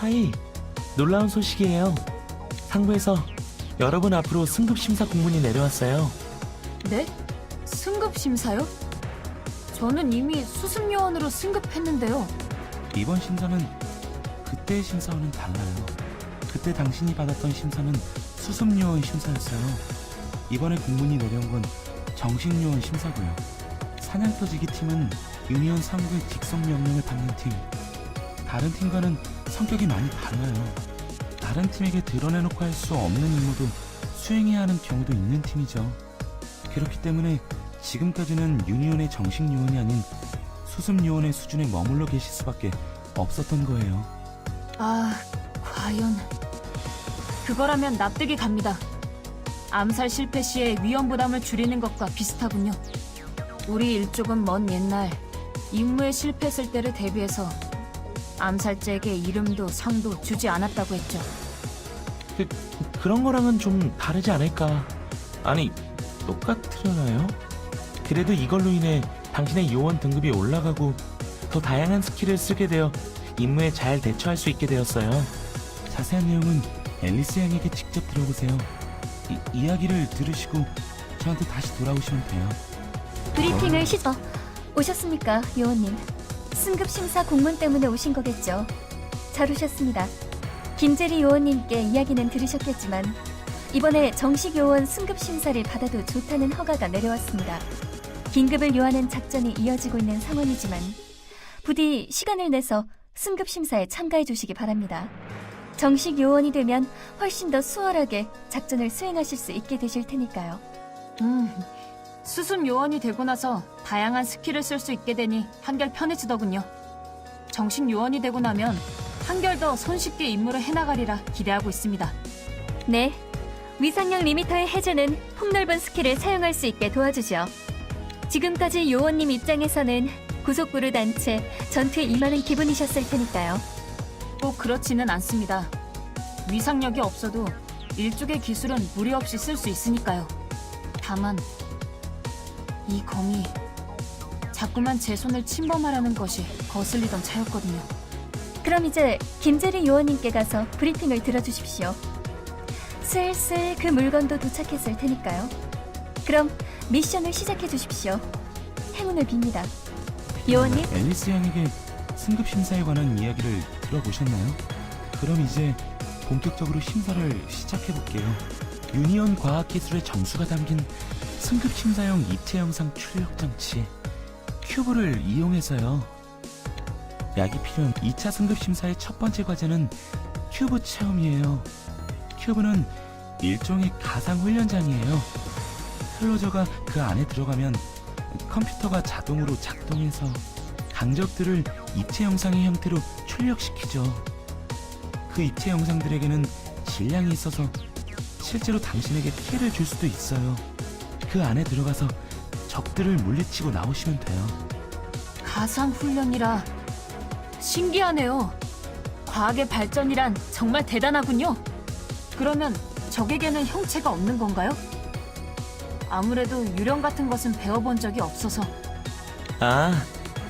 하이, 놀라운 소식이에요. 상부에서 여러분 앞으로 승급 심사 공문이 내려왔어요. 네? 승급 심사요? 저는 이미 수습 요원으로 승급했는데요. 이번 심사는 그때의 심사와는 달라요. 그때 당신이 받았던 심사는 수습요원 심사였어요. 이번에 공문이 내려온 건 정식요원 심사고요. 사냥터지기 팀은 유니온 상부의 직속 명령을 받는 팀. 다른 팀과는 성격이 많이 달라요. 다른 팀에게 드러내놓고 할 수 없는 임무도 수행해야 하는 경우도 있는 팀이죠. 그렇기 때문에 지금까지는 유니온의 정식 요원이 아닌 수습 요원의 수준에 머물러 계실 수밖에 없었던 거예요. 아, 과연. 그거라면 납득이 갑니다. 암살 실패 시에 위험 부담을 줄이는 것과 비슷하군요. 우리 일족은 먼 옛날 임무에 실패했을 때를 대비해서 암살자에게 이름도 상도 주지 않았다고 했죠. 그, 그런 거랑은 좀 다르지 않을까. 아니, 똑같으려나요? 그래도 이걸로 인해 당신의 요원 등급이 올라가고 더 다양한 스킬을 쓰게 되어 임무에 잘 대처할 수 있게 되었어요. 자세한 내용은 앨리스 양에게 직접 들어보세요. 이, 이야기를 들으시고 저한테 다시 돌아오시면 돼요. 브리핑을 시... 어, 오셨습니까, 요원님? 승급 심사 공문 때문에 오신 거겠죠? 잘 오셨습니다. 김재리 요원님께 이야기는 들으셨겠지만 이번에 정식 요원 승급 심사를 받아도 좋다는 허가가 내려왔습니다. 긴급을 요하는 작전이 이어지고 있는 상황이지만 부디 시간을 내서 승급 심사에 참가해 주시기 바랍니다. 정식 요원이 되면 훨씬 더 수월하게 작전을 수행하실 수 있게 되실 테니까요. 음, 수습 요원이 되고 나서 다양한 스킬을 쓸 수 있게 되니 한결 편해지더군요. 정식 요원이 되고 나면 한결 더 손쉽게 임무를 해나가리라 기대하고 있습니다. 네. 위상형 리미터의 해제는 폭넓은 스킬을 사용할 수 있게 도와주죠. 지금까지 요원님 입장에서는 구속부를 단채 전투에 임하는 기분이셨을 테니까요. 꼭 그렇지는 않습니다. 위상력이 없어도 일족의 기술은 무리 없이 쓸 수 있으니까요. 다만 이 검이 자꾸만 제 손을 침범하려는 것이 거슬리던 차였거든요. 그럼 이제 김재리 요원님께 가서 브리핑을 들어주십시오. 슬슬 그 물건도 도착했을 테니까요. 그럼 미션을 시작해 주십시오. 행운을 빕니다. 요원님, 앨리스 양에게 승급 심사에 관한 이야기를 들어보셨나요? 그럼 이제 본격적으로 심사를 시작해 볼게요. 유니온 과학기술의 점수가 담긴 승급 심사용 입체 영상 출력 장치 큐브를 이용해서요. 약이 필요한 2차 승급 심사의 첫 번째 과제는 큐브 체험이에요. 큐브는 일종의 가상 훈련장이에요. 클로저가 그 안에 들어가면 컴퓨터가 자동으로 작동해서 강적들을 입체 영상의 형태로 출력시키죠. 그 입체 영상들에게는 질량이 있어서 실제로 당신에게 피해를 줄 수도 있어요. 그 안에 들어가서 적들을 물리치고 나오시면 돼요. 가상 훈련이라 신기하네요. 과학의 발전이란 정말 대단하군요. 그러면 적에게는 형체가 없는 건가요? 아무래도 유령 같은 것은 배워본 적이 없어서 아,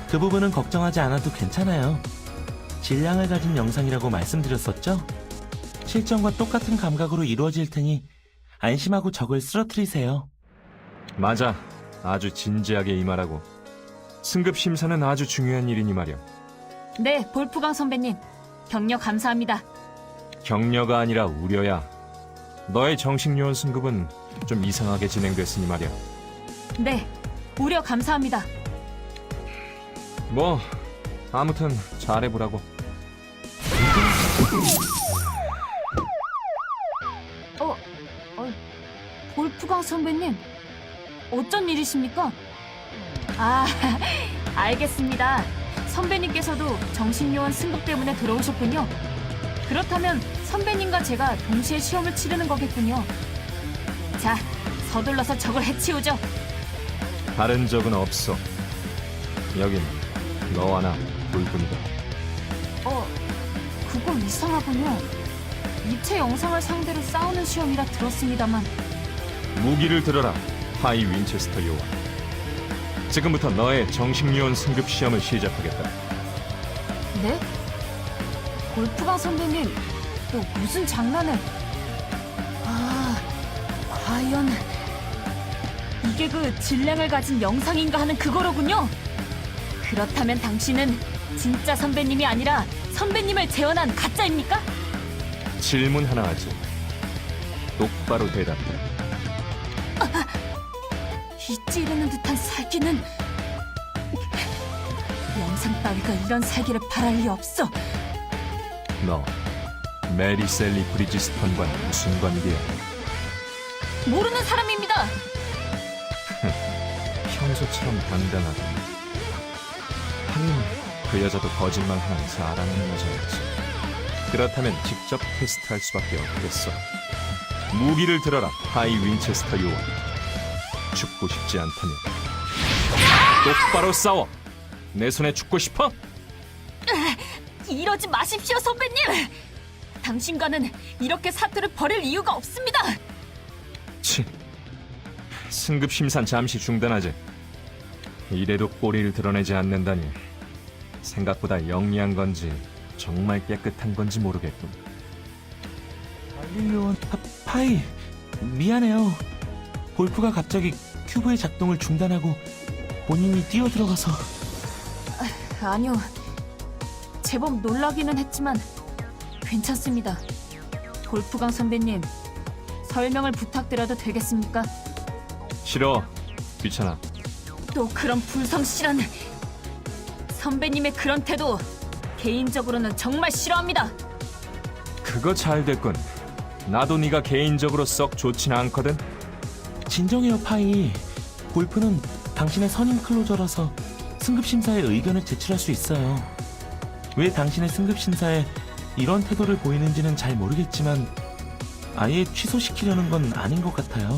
그 부분은 걱정하지 않아도 괜찮아요. 질량을 가진 영상이라고 말씀드렸었죠? 실전과 똑같은 감각으로 이루어질 테니 안심하고 적을 쓰러뜨리세요. 맞아. 아주 진지하게 임하라고. 승급 심사는 아주 중요한 일이니 말이야. 네, 볼프강 선배님. 격려 감사합니다. 격려가 아니라 우려야. 너의 정식 요원 승급은 좀 이상하게 진행됐으니 말이야. 네, 우려 감사합니다. 뭐 아무튼 잘해보라고. 어, 어, 볼프강 선배님. 어쩐 일이십니까? 아, 알겠습니다. 선배님께서도 정신요원 승급 때문에 들어오셨군요. 그렇다면 선배님과 제가 동시에 시험을 치르는 거겠군요. 자, 서둘러서 적을 해치우죠. 다른 적은 없어. 여긴 너와 나 둘뿐이다. 어, 그거 이상하군요. 입체 영상을 상대로 싸우는 시험이라 들었습니다만. 무기를 들어라, 하이 윈체스터 요원. 지금부터 너의 정식 요원 승급 시험을 시작하겠다. 네? 골프강 선배님, 또 무슨 장난을? 아, 과연 이게 그 질량을 가진 영상인가 하는 그거로군요. 그렇다면 당신은 진짜 선배님이 아니라 선배님을 재현한 가짜입니까? 질문 하나 하지. 똑바로 대답해. 이 찌르는 듯한 살기는 영상 따위가 이런 살기를 바랄 리 없어. 너 메리 셀리 브리지스턴과 무슨 관계야? 모르는 사람입니다. 평소처럼 당당하게. 하긴 그 여자도 거짓말 하는 잘하는 여자였지. 그렇다면 직접 테스트할 수밖에 없겠어. 무기를 들어라, 하이 윈체스터 요원. 죽고 싶지 않다면 똑바로 싸워. 내 손에 죽고 싶어? 이러지 마십시오, 선배님. 당신과는 이렇게 사투를 벌일 이유가 없습니다. 치. 승급 심산 잠시 중단하지. 이래도 꼬리를 드러내지 않는다니 생각보다 영리한 건지 정말 깨끗한 건지 모르겠군. 알릴리온 파, 파이 미안해요. 골프가 갑자기 큐브의 작동을 중단하고 본인이 뛰어 들어가서 아니요. 제법 놀라기는 했지만 괜찮습니다. 골프강 선배님, 설명을 부탁드려도 되겠습니까? 싫어. 귀찮아. 또 그런 불성실한 선배님의 그런 태도 개인적으로는 정말 싫어합니다. 그거 잘 됐군. 나도 네가 개인적으로 썩 좋진 않거든. 진정해요 파이. 골프는 당신의 선임 클로저라서 승급 심사에 의견을 제출할 수 있어요. 왜 당신의 승급 심사에 이런 태도를 보이는지는 잘 모르겠지만 아예 취소시키려는 건 아닌 것 같아요.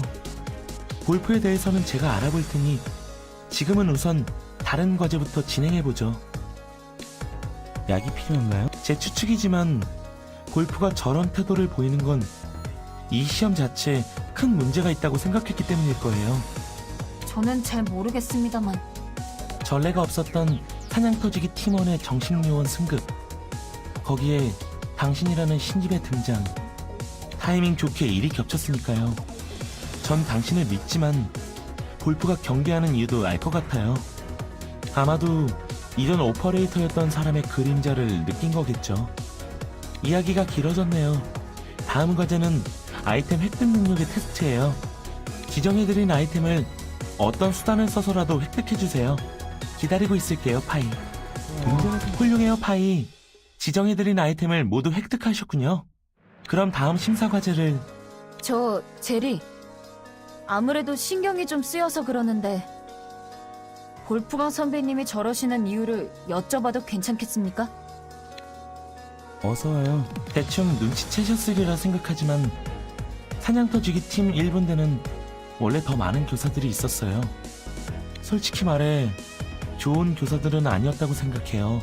골프에 대해서는 제가 알아볼 테니 지금은 우선 다른 과제부터 진행해 보죠. 약이 필요한가요? 제 추측이지만 골프가 저런 태도를 보이는 건 이 시험 자체에 큰 문제가 있다고 생각했기 때문일 거예요. 저는 잘 모르겠습니다만 전례가 없었던 사냥터지기 팀원의 정식요원 승급. 거기에 당신이라는 신입의 등장. 타이밍 좋게 일이 겹쳤으니까요. 전 당신을 믿지만 골프가 경계하는 이유도 알 것 같아요. 아마도 이전 오퍼레이터였던 사람의 그림자를 느낀 거겠죠. 이야기가 길어졌네요. 다음 과제는 아이템 획득 능력의 테스트예요. 지정해드린 아이템을 어떤 수단을 써서라도 획득해주세요. 기다리고 있을게요, 파이. 훌륭해요, 파이. 지정해드린 아이템을 모두 획득하셨군요. 그럼 다음 심사 과제를 저 제리 아무래도 신경이 좀 쓰여서 그러는데 골프강 선배님이 저러시는 이유를 여쭤봐도 괜찮겠습니까? 어서 와요. 대충 눈치채셨으리라 생각하지만 사냥터 지기 팀 1분대는 원래 더 많은 교사들이 있었어요. 솔직히 말해 좋은 교사들은 아니었다고 생각해요.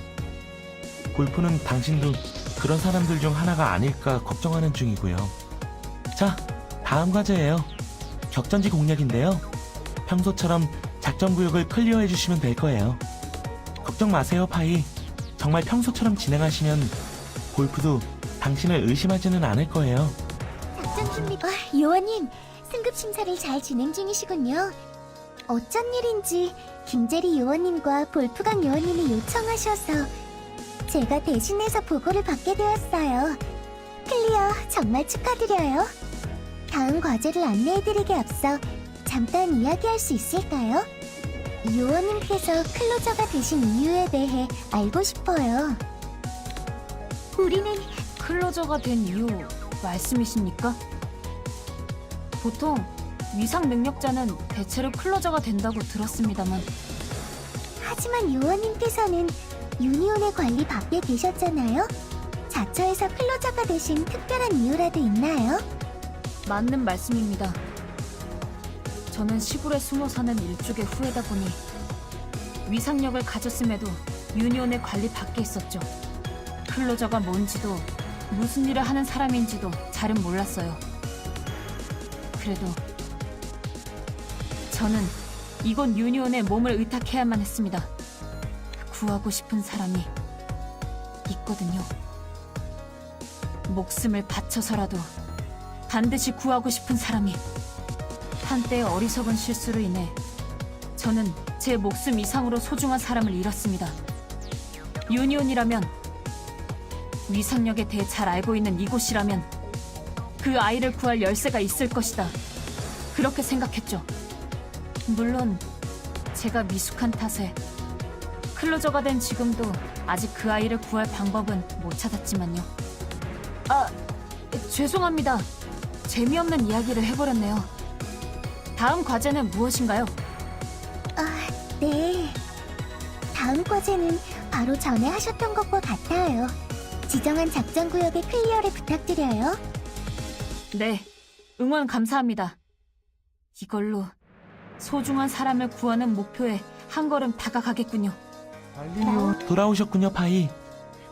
골프는 당신도 그런 사람들 중 하나가 아닐까 걱정하는 중이고요. 자, 다음 과제예요. 격전지 공략인데요. 평소처럼 작전 구역을 클리어해 주시면 될 거예요. 걱정 마세요, 파이. 정말 평소처럼 진행하시면 골프도 당신을 의심하지는 않을 거예요. 작전 준비. 아, 요원님, 승급 심사를 잘 진행 중이시군요. 어쩐 일인지 김재리 요원님과 볼프강 요원님이 요청하셔서 제가 대신해서 보고를 받게 되었어요. 클리어 정말 축하드려요. 다음 과제를 안내해드리기 앞서 잠깐 이야기할 수 있을까요? 요원님께서 클로저가 되신 이유에 대해 알고 싶어요. 우리는 클로저가 된 이유 말씀이십니까? 보통 위상 능력자는 대체로 클로저가 된다고 들었습니다만 하지만 요원님께서는 유니온의 관리 밖에 계셨잖아요. 자처에서 클로저가 되신 특별한 이유라도 있나요? 맞는 말씀입니다. 저는 시골에 숨어 사는 일족의 후예다 보니 위상력을 가졌음에도 유니온의 관리 밖에 있었죠. 클로저가 뭔지도 무슨 일을 하는 사람인지도 잘은 몰랐어요. 그래도 저는 이곳 유니온에 몸을 의탁해야만 했습니다. 구하고 싶은 사람이 있거든요. 목숨을 바쳐서라도 반드시 구하고 싶은 사람이 한때 어리석은 실수로 인해 저는 제 목숨 이상으로 소중한 사람을 잃었습니다. 유니온이라면 위상력에 대해 잘 알고 있는 이곳이라면 그 아이를 구할 열쇠가 있을 것이다. 그렇게 생각했죠. 물론 제가 미숙한 탓에 클로저가 된 지금도 아직 그 아이를 구할 방법은 못 찾았지만요. 아, 죄송합니다. 재미없는 이야기를 해버렸네요. 다음 과제는 무엇인가요? 아, 네. 다음 과제는 바로 전에 하셨던 것과 같아요. 지정한 작전 구역의 클리어를 부탁드려요. 네, 응원 감사합니다. 이걸로 소중한 사람을 구하는 목표에 한 걸음 다가가겠군요. 돌아오셨군요, 파이.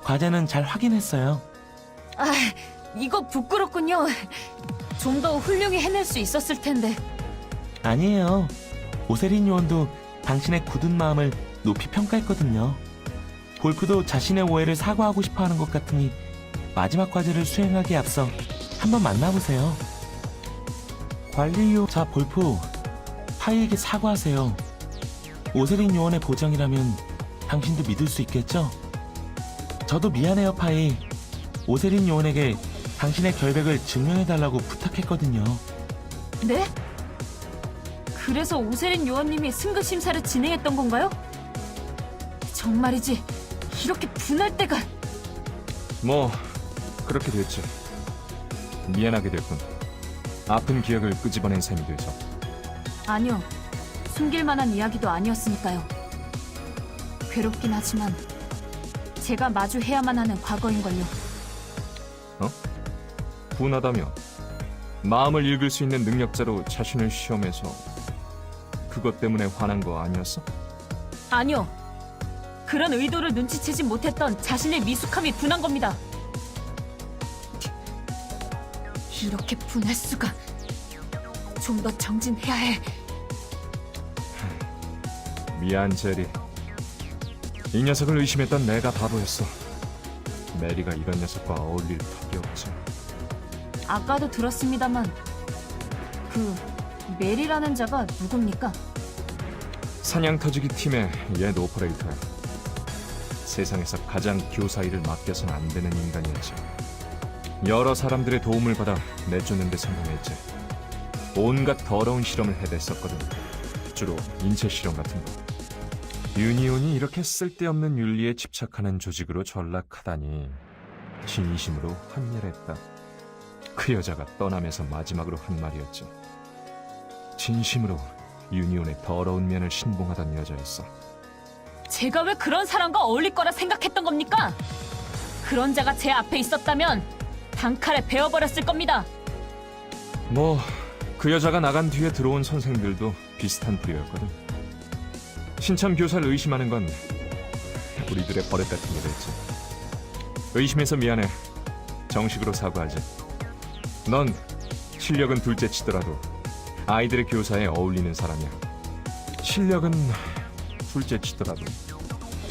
과제는 잘 확인했어요. 아, 이거 부끄럽군요. 좀 더 훌륭히 해낼 수 있었을 텐데. 아니에요. 오세린 요원도 당신의 굳은 마음을 높이 평가했거든요. 볼프도 자신의 오해를 사과하고 싶어 하는 것 같으니 마지막 과제를 수행하기에 앞서 한번 만나보세요. 관리요, 자, 볼프. 파이에게 사과하세요. 오세린 요원의 보장이라면 당신도 믿을 수 있겠죠? 저도 미안해요, 파이. 오세린 요원에게 당신의 결백을 증명해달라고 부탁했거든요. 네? 그래서 오세린 요원님이 승급 심사를 진행했던 건가요? 정말이지 이렇게 분할 때가 뭐 그렇게 됐지. 미안하게 됐군. 아픈 기억을 끄집어낸 셈이 돼서. 아니요 숨길 만한 이야기도 아니었으니까요. 괴롭긴 하지만 제가 마주해야만 하는 과거인걸요. 분하다며 마음을 읽을 수 있는 능력자로 자신을 시험해서 그것 때문에 화난 거 아니었어? 아니요. 그런 의도를 눈치채지 못했던 자신의 미숙함이 분한 겁니다. 이렇게 분할 수가. 좀 더 정진해야 해. 미안 제리. 이 녀석을 의심했던 내가 바보였어. 메리가 이런 녀석과 어울릴 턱이 없지. 아까도 들었습니다만 그 메리라는 자가 누굽니까? 사냥 터지기 팀의 옛 오퍼레이터야. 세상에서 가장 교사 일을 맡겨선 안 되는 인간이었지. 여러 사람들의 도움을 받아 내쫓는 데 성공했지. 온갖 더러운 실험을 해댔었거든. 주로 인체 실험 같은 거. 유니온이 이렇게 쓸데없는 윤리에 집착하는 조직으로 전락하다니 진심으로 환멸했다. 그 여자가 떠나면서 마지막으로 한 말이었지. 진심으로 유니온의 더러운 면을 신봉하던 여자였어. 제가 왜 그런 사람과 어울릴 거라 생각했던 겁니까? 그런 자가 제 앞에 있었다면 단칼에 베어버렸을 겁니다. 뭐, 그 여자가 나간 뒤에 들어온 선생들도 비슷한 부류였거든. 신참 교사를 의심하는 건 우리들의 버릇 같은 게 됐지. 의심해서 미안해. 정식으로 사과하지. 넌 실력은 둘째 치더라도 아이들의 교사에 어울리는 사람이야. 실력은 둘째 치더라도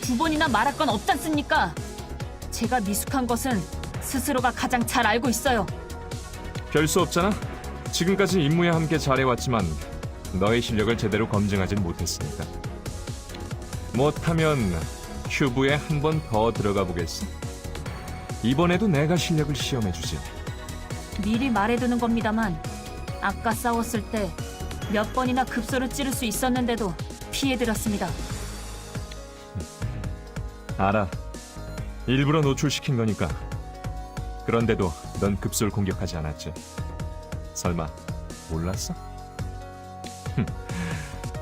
두 번이나 말할 건 없잖습니까? 제가 미숙한 것은 스스로가 가장 잘 알고 있어요. 별 수 없잖아. 지금까지 임무에 함께 잘해왔지만 너의 실력을 제대로 검증하진 못했으니까. 못하면 큐브에 한 번 더 들어가 보겠어. 이번에도 내가 실력을 시험해주지. 미리 말해두는 겁니다만 아까 싸웠을 때 몇 번이나 급소를 찌를 수 있었는데도 피해드렸습니다. 알아. 일부러 노출시킨 거니까. 그런데도 넌 급소를 공격하지 않았지. 설마 몰랐어? 흠,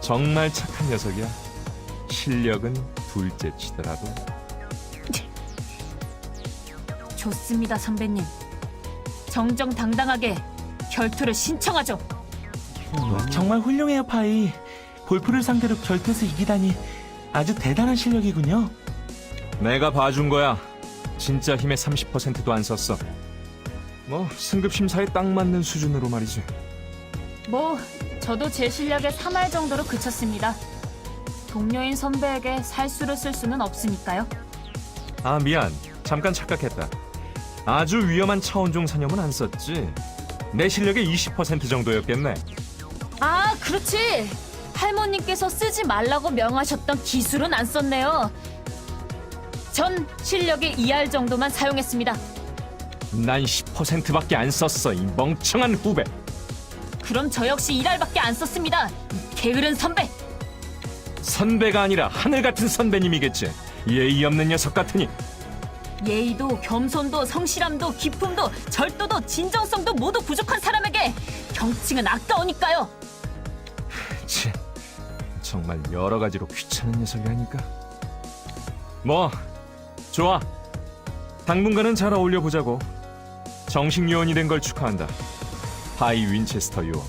정말 착한 녀석이야. 실력은 둘째 치더라도. 좋습니다, 선배님. 정정당당하게 결투를 신청하죠. 정말 훌륭해요, 파이. 볼프를 상대로 결투에서 이기다니 아주 대단한 실력이군요. 내가 봐준 거야. 진짜 힘의 30%도 안 썼어. 뭐 승급 심사에 딱 맞는 수준으로 말이지. 뭐, 저도 제 실력의 3할 정도로 그쳤습니다. 동료인 선배에게 살수를 쓸 수는 없으니까요. 아 미안. 잠깐 착각했다. 아주 위험한 차원종 사념은 안 썼지. 내 실력의 20% 정도였겠네. 아, 그렇지. 할머님께서 쓰지 말라고 명하셨던 기술은 안 썼네요. 전 실력의 2할 정도만 사용했습니다. 난 10%밖에 안 썼어, 이 멍청한 후배. 그럼 저 역시 1할밖에 안 썼습니다. 이 게으른 선배. 선배가 아니라 하늘 같은 선배님이겠지. 예의 없는 녀석 같으니. 예의도 겸손도 성실함도 기품도 절도도 진정성도 모두 부족한 사람에게 경칭은 아까우니까요. 치, 정말 여러 가지로 귀찮은 녀석이 아닐까? 뭐, 좋아. 당분간은 잘 어울려 보자고. 정식 요원이 된 걸 축하한다. 하이 윈체스터 요원.